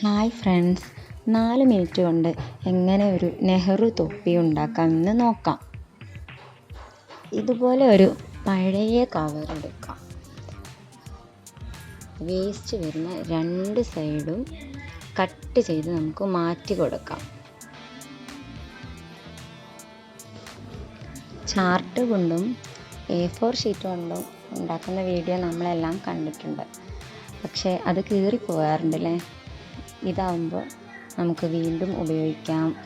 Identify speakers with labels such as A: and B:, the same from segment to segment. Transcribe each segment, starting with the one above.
A: Hi friends. നാല് minute കൊണ്ട് എങ്ങനെ ഒരു നെഹ്റു തൊപ്പി ഉണ്ടാക്കാമെന്ന് നോക്കാം. ഇതുപോലെ ഒരു പഴയ കവർ എടുക്കാം. വേസ്റ്റ് വരുന്ന രണ്ട് സൈഡും കട്ട് ചെയ്ത് നമുക്ക് മാറ്റി കൊടുക്കാം. ചാർട്ട് കൊണ്ടും എ ഫോർ ഷീറ്റ് കൊണ്ടും ഉണ്ടാക്കുന്ന വീഡിയോ നമ്മളെല്ലാം കണ്ടിട്ടുണ്ട്. പക്ഷേ അത് കീറി പോകാറുണ്ടല്ലേ ഇതാവുമ്പോൾ നമുക്ക് വീണ്ടും ഉപയോഗിക്കാം.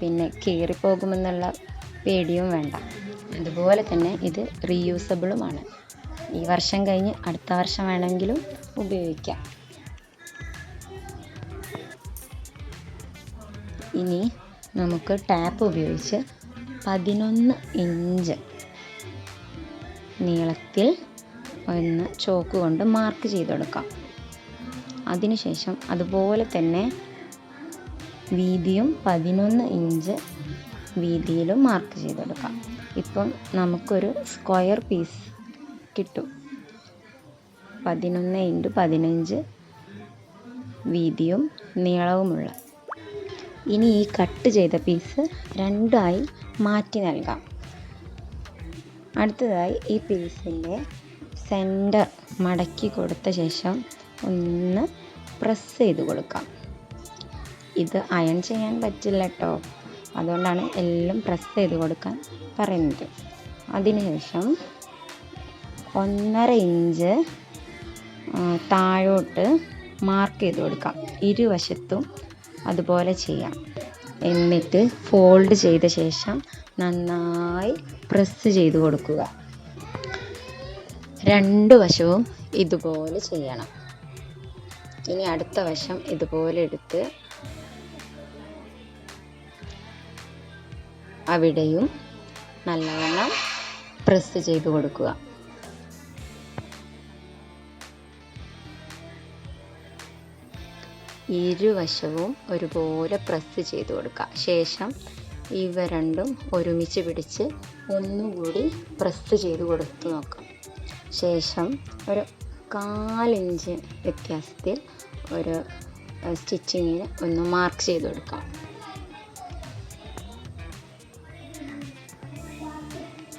A: പിന്നെ കീറിപ്പോകുമെന്നുള്ള പേടിയും വേണ്ട. അതുപോലെ തന്നെ ഇത് റീയൂസബിളുമാണ് ഈ വർഷം കഴിഞ്ഞ് അടുത്ത വർഷം വേണമെങ്കിലും ഉപയോഗിക്കാം. ഇനി നമുക്ക് ടാപ്പ് ഉപയോഗിച്ച് പതിനൊന്ന് ഇഞ്ച് നീളത്തിൽ ഒന്ന് ചോക്ക് കൊണ്ട് മാർക്ക് ചെയ്ത് കൊടുക്കാം. അതിനുശേഷം അതുപോലെ തന്നെ വീതിയും പതിനൊന്ന് ഇഞ്ച് വീതിയിലും മാർക്ക് ചെയ്തെടുക്കാം. ഇപ്പം നമുക്കൊരു സ്ക്വയർ പീസ് കിട്ടും. പതിനൊന്ന് ഇന്റു പതിനഞ്ച് വീതിയും നീളവുമുള്ള. ഇനി ഈ കട്ട് ചെയ്ത പീസ് രണ്ടായി മാറ്റി നൽകാം. അടുത്തതായി ഈ പീസിന്റെ സെന്റർ മടക്കി കൊടുത്ത ശേഷം ഒന്ന് പ്രസ് ചെയ്ത് കൊടുക്കാം. ഇത് അയൺ ചെയ്യാൻ പറ്റില്ല കേട്ടോ അതുകൊണ്ടാണ് എല്ലാം പ്രസ് ചെയ്ത് കൊടുക്കാൻ പറയുന്നത്. അതിനുശേഷം ഒന്നര ഇഞ്ച് താഴോട്ട് മാർക്ക് ചെയ്ത് കൊടുക്കാം. ഇരുവശത്തും അതുപോലെ ചെയ്യാം. എന്നിട്ട് ഫോൾഡ് ചെയ്ത ശേഷം നന്നായി പ്രസ് ചെയ്ത് കൊടുക്കുക. രണ്ട് വശവും ഇതുപോലെ ചെയ്യണം. ഇനി അടുത്ത വശം ഇതുപോലെ എടുത്ത് അവിടെയും നല്ലവണ്ണം പ്രസ് ചെയ്ത് കൊടുക്കുക. ഇരുവശവും ഒരുപോലെ പ്രസ് ചെയ്ത് കൊടുക്കുക. ശേഷം ഇവ രണ്ടും ഒരുമിച്ച് പിടിച്ച് ഒന്നുകൂടി പ്രസ് ചെയ്ത് കൊടുത്ത് നോക്കാം. ശേഷം ഒരു കാലിഞ്ച് വ്യത്യാസത്തിൽ ഒരു സ്റ്റിച്ചിങ്ങിന് ഒന്ന് മാർക്ക് ചെയ്ത് കൊടുക്കാം.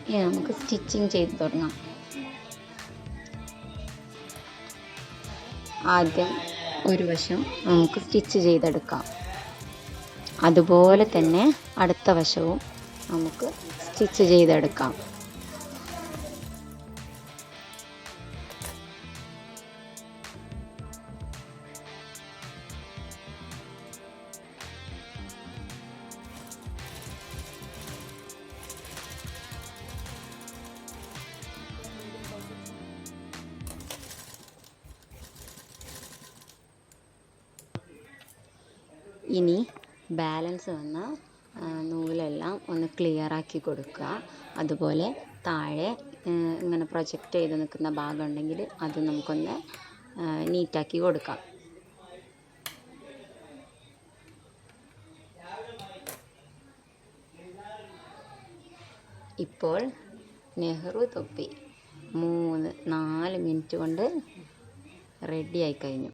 A: ഇനി നമുക്ക് സ്റ്റിച്ചിങ് ചെയ്ത് തുടങ്ങാം. ആദ്യം ഒരു വശം നമുക്ക് സ്റ്റിച്ച് ചെയ്തെടുക്കാം. അതുപോലെ തന്നെ അടുത്ത വശവും നമുക്ക് സ്റ്റിച്ച് ചെയ്തെടുക്കാം. ഇനി ബാലൻസ് വന്ന നൂലെല്ലാം ഒന്ന് ക്ലിയർ ആക്കി കൊടുക്കുക. അതുപോലെ താഴെ ഇങ്ങനെ പ്രൊജക്റ്റ് ചെയ്ത് നിൽക്കുന്ന ഭാഗം ഉണ്ടെങ്കിൽ അത് നമുക്കൊന്ന് നീറ്റാക്കി കൊടുക്കാം. ഇപ്പോൾ നെഹ്റു തൊപ്പി. മൂന്ന് നാല് മിനിറ്റ് കൊണ്ട് റെഡി ആയി കഴിഞ്ഞു.